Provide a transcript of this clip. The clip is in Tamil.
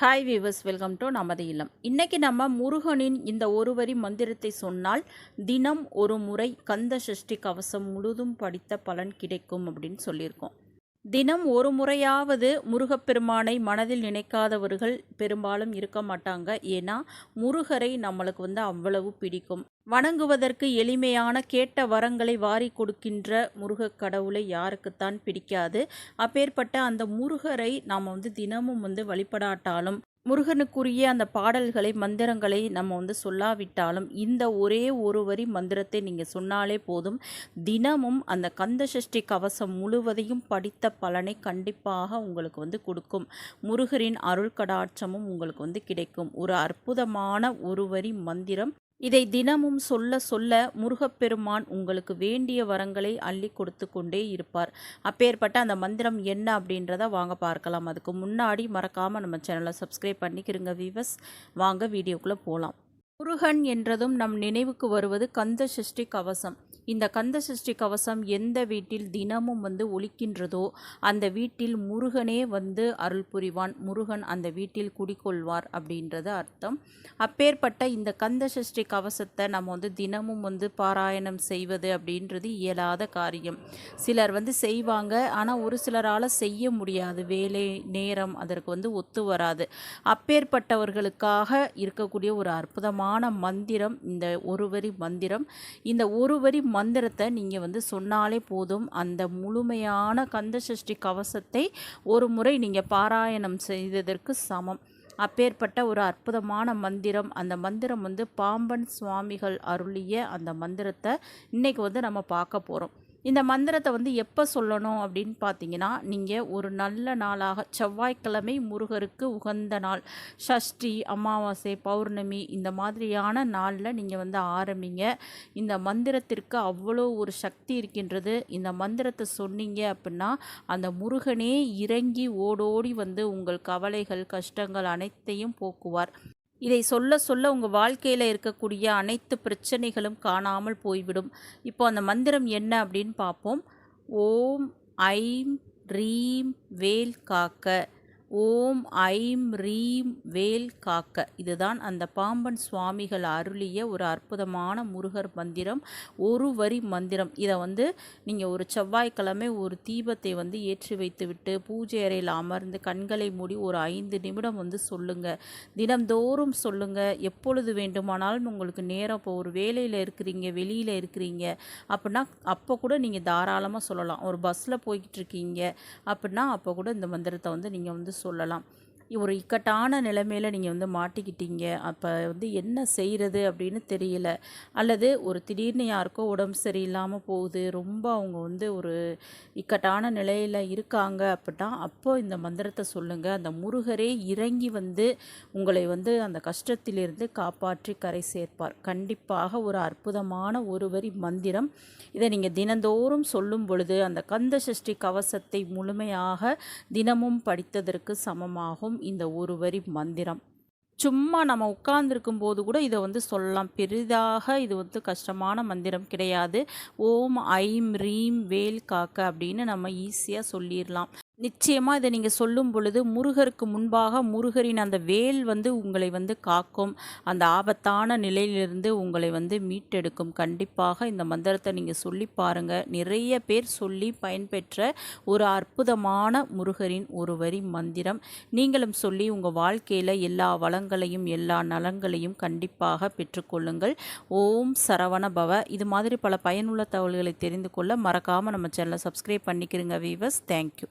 ஹாய் வீவர்ஸ் வெல்கம் டு நமது இல்லம். இன்றைக்கி நம்ம முருகனின் இந்த ஒரு வரி மந்திரத்தை சொன்னால் தினம் ஒரு முறை கந்த சஷ்டி கவசம் முழுதும் படித்த பலன் கிடைக்கும் அப்படின்னு சொல்லியிருக்கோம். தினம் ஒரு முறையாவது முருகப்பெருமானை மனதில் நினைக்காதவர்கள் பெரும்பாலும் இருக்க மாட்டாங்க. ஏன்னா முருகரை நம்மளுக்கு வந்து அவ்வளவு பிடிக்கும். வணங்குவதற்கு எளிமையான கேட்ட வரங்களை வாரி கொடுக்கின்ற முருகக் கடவுளை யாருக்குத்தான் பிடிக்காது. அப்பேற்பட்ட அந்த முருகரை நாம் வந்து தினமும் வந்து வழிபடாட்டாலும் முருகனுக்குரிய அந்த பாடல்களை மந்திரங்களை நம்ம வந்து சொல்லாவிட்டாலும் இந்த ஒரே ஒரு வரி மந்திரத்தை நீங்கள் சொன்னாலே போதும். தினமும் அந்த கந்த சஷ்டி கவசம் முழுவதையும் படித்த பலனை கண்டிப்பாக உங்களுக்கு வந்து கொடுக்கும். முருகரின் அருள் கடாட்சமும் உங்களுக்கு வந்து கிடைக்கும். ஒரு அற்புதமான ஒரு வரி மந்திரம். இதை தினமும் சொல்ல சொல்ல முருகப்பெருமான் உங்களுக்கு வேண்டிய வரங்களை அள்ளி கொடுத்து கொண்டே இருப்பார். அப்பேற்பட்ட அந்த மந்திரம் என்ன அப்படின்றத வாங்க பார்க்கலாம். அதுக்கு முன்னாடி மறக்காமல் நம்ம சேனலை சப்ஸ்கிரைப் பண்ணிக்கிறங்க வீவஸ் வாங்க வீடியோக்குள்ளே போகலாம் முருகன் என்றதும் நம் நினைவுக்கு வருவது கந்த சஷ்டி கவசம். இந்த கந்த சஷ்டி கவசம் எந்த வீட்டில் தினமும் வந்து ஒழிக்கின்றதோ அந்த வீட்டில் முருகனே வந்து அருள் புரிவான். முருகன் அந்த வீட்டில் குடிக்கொள்வார் அப்படின்றது அர்த்தம். அப்பேற்பட்ட இந்த கந்த சஷ்டி கவசத்தை நம்ம வந்து தினமும் வந்து பாராயணம் செய்வது அப்படின்றது இயலாத காரியம். சிலர் வந்து செய்வாங்க. ஆனால் ஒரு சிலரால் செய்ய முடியாது. வேலை நேரம் அதற்கு வந்து ஒத்து வராது. அப்பேற்பட்டவர்களுக்காக இருக்கக்கூடிய ஒரு அற்புதமான மந்திரம் இந்த ஒரு வரி மந்திரம். இந்த ஒரு வரி மந்திரத்தை நீங்கள் வந்து சொன்னாலே போதும். அந்த முழுமையான கந்த சஷ்டி கவசத்தை ஒரு முறை நீங்கள் பாராயணம் செய்ததற்கு சமம். அப்பேற்பட்ட ஒரு அற்புதமான மந்திரம். அந்த மந்திரம் வந்து பாம்பன் சுவாமிகள் அருளிய அந்த மந்திரத்தை இன்றைக்கி வந்து நம்ம பார்க்க போகிறோம் இந்த மந்திரத்தை வந்து எப்போ சொல்லணும் அப்படின்னு பார்த்தீங்கன்னா நீங்கள் ஒரு நல்ல நாளாக செவ்வாய்க்கிழமை முருகருக்கு உகந்த நாள் ஷஷ்டி அமாவாசை பௌர்ணமி இந்த மாதிரியான நாளில் நீங்கள் வந்து ஆரம்பிங்க. இந்த மந்திரத்திற்கு அவ்வளோ ஒரு சக்தி இருக்கின்றது. இந்த மந்திரத்தை சொன்னீங்க அப்படின்னா அந்த முருகனே இறங்கி ஓடோடி வந்து உங்கள் கவலைகள் கஷ்டங்கள் அனைத்தையும் போக்குவார். இதை சொல்ல சொல்ல உங்கள் வாழ்க்கையில் இருக்கக்கூடிய அனைத்து பிரச்சனைகளும் காணாமல் போய்விடும். இப்போ அந்த மந்திரம் என்ன அப்படின்னு பார்ப்போம். ஓம் ஐம் ரீம் வேல் காக்க. ஓம் ஐம் ரீம் வேல் காக்க. இதுதான் அந்த பாம்பன் சுவாமிகள் அருளிய ஒரு அற்புதமான முருகர் மந்திரம் ஒரு வரி மந்திரம். இதை வந்து நீங்கள் ஒரு செவ்வாய்க்கிழமை ஒரு தீபத்தை வந்து ஏற்றி வைத்துவிட்டு பூஜை அறையில் அமர்ந்து கண்களை மூடி ஒரு ஐந்து நிமிடம் வந்து சொல்லுங்கள் தினம்தோறும் சொல்லுங்கள் எப்பொழுது வேண்டுமானாலும் உங்களுக்கு நேரம் இப்போ ஒரு வேலையில் இருக்கிறீங்க வெளியில் இருக்கிறீங்க அப்படின்னா அப்போ கூட நீங்கள் தாராளமாக சொல்லலாம். ஒரு பஸ்ஸில் போய்கிட்டு இருக்கீங்க அப்படின்னா அப்போ கூட இந்த மந்திரத்தை வந்து நீங்கள் வந்து சொல்லலாம். ஒரு இக்கட்டான நிலைமையில் நீங்கள் வந்து மாட்டிக்கிட்டீங்க. அப்போ வந்து என்ன செய்கிறது அப்படின்னு தெரியல. அல்லது ஒரு திடீர்னு யாருக்கோ உடம்பு சரியில்லாமல் போகுது. ரொம்ப அவங்க வந்து ஒரு இக்கட்டான நிலையில் இருக்காங்க அப்படின்னா அப்போது இந்த மந்திரத்தை சொல்லுங்கள் அந்த முருகரே இறங்கி வந்து உங்களை வந்து அந்த கஷ்டத்திலிருந்து காப்பாற்றி கரை சேர்ப்பார். கண்டிப்பாக ஒரு அற்புதமான ஒரு வரி மந்திரம். இதை நீங்கள் தினந்தோறும் சொல்லும் பொழுது அந்த கந்த சஷ்டி கவசத்தை முழுமையாக தினமும் படித்ததற்கு சமமாகும். இந்த ஒரு வரி மந்திரம். சும்மா நம்ம உட்கார்ந்துருக்கும் போது கூட இதை வந்து சொல்லலாம். பெரிதாக இது வந்து கஷ்டமான மந்திரம் கிடையாது. ஓம் ஐம் ரீம் வேல் காக்க அப்படின்னு நம்ம ஈஸியாக சொல்லிடலாம். நிச்சயமாக இதை நீங்கள் சொல்லும் பொழுது முருகருக்கு முன்பாக முருகரின் அந்த வேல் வந்து உங்களை வந்து காக்கும். அந்த ஆபத்தான நிலையிலிருந்து உங்களை வந்து மீட்டெடுக்கும். கண்டிப்பாக இந்த மந்திரத்தை நீங்கள் சொல்லி பாருங்கள் நிறைய பேர் சொல்லி பயன்பெற்ற ஒரு அற்புதமான முருகரின் ஒரு வரி மந்திரம். நீங்களும் சொல்லி உங்கள் வாழ்க்கையில் எல்லா வளங்களையும் எல்லா நலங்களையும் கண்டிப்பாக பெற்றுக்கொள்ளுங்கள். ஓம் சரவண பவ இது மாதிரி பல பயனுள்ள தகவல்களை தெரிந்து கொள்ள மறக்காமல் நம்ம சேனலை சப்ஸ்கிரைப் பண்ணிக்கிறங்க வீவர்ஸ் தேங்க்யூ